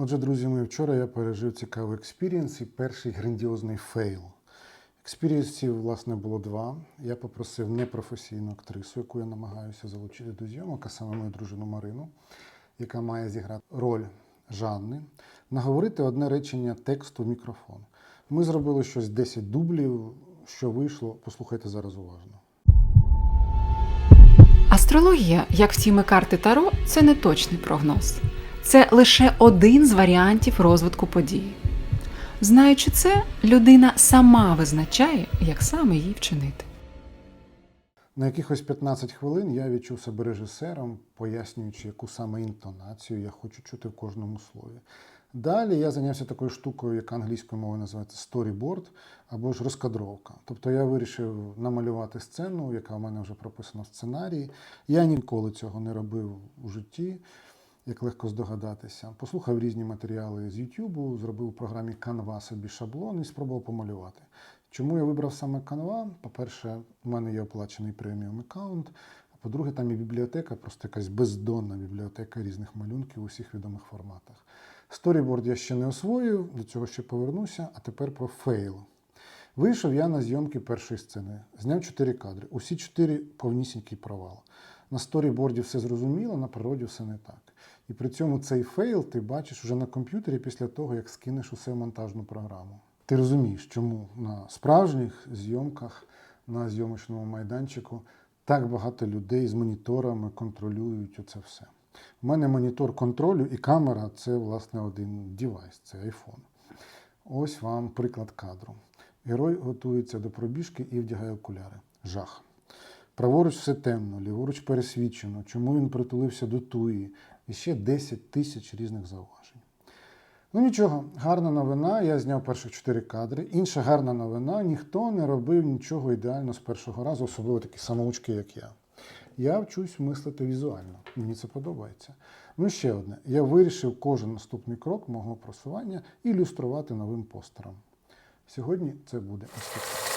Отже, друзі мої, вчора я пережив цікавий експірієнс і перший грандіозний фейл. Експірієнсів, власне, було два. Я попросив непрофесійну актрису, яку я намагаюся залучити до зйомок, а саме мою дружину Марину, яка має зіграти роль Жанни, наговорити одне речення тексту в мікрофон. Ми зробили щось 10 дублів. Що вийшло, послухайте зараз уважно. Астрологія, як втіми карти Таро, це не точний прогноз. Це лише один з варіантів розвитку подій. Знаючи це, людина сама визначає, як саме їй вчинити. На якихось 15 хвилин я відчув себе режисером, пояснюючи, яку саме інтонацію я хочу чути в кожному слові. Далі я зайнявся такою штукою, яка англійською мовою називається сторіборд або ж розкадровка. Тобто я вирішив намалювати сцену, яка в мене вже прописана в сценарії. Я ніколи цього не робив у житті, як легко здогадатися. Послухав різні матеріали з YouTube, зробив у програмі Canva собі шаблон і спробував помалювати. Чому я вибрав саме Canva? По-перше, у мене є оплачений преміум аккаунт. А по-друге, там є бібліотека, просто якась бездонна бібліотека різних малюнків у всіх відомих форматах. Сторіборд я ще не освоїв, до цього ще повернуся, а тепер про фейл. Вийшов я на зйомки першої сцени, зняв чотири кадри. Усі чотири повнісінький провал. На сторіборді все зрозуміло, на природі все не так. І при цьому цей фейл ти бачиш вже на комп'ютері після того, як скинеш усе в монтажну програму. Ти розумієш, чому на справжніх зйомках на зйомочному майданчику так багато людей з моніторами контролюють оце все. У мене монітор контролю і камера це, власне, один девайс, це iPhone. Ось вам приклад кадру. Герой готується до пробіжки і вдягає окуляри. Жах. Праворуч все темно, ліворуч пересвічено, чому він притулився до туї. І ще 10 тисяч різних зауважень. Ну нічого, гарна новина. Я зняв перших чотири кадри. Інша гарна новина: ніхто не робив нічого ідеально з першого разу, особливо такі самоучки, як я. Я вчусь мислити візуально. Мені це подобається. Ну ще одне. Я вирішив кожен наступний крок мого просування ілюструвати новим постером. Сьогодні це буде ось таке.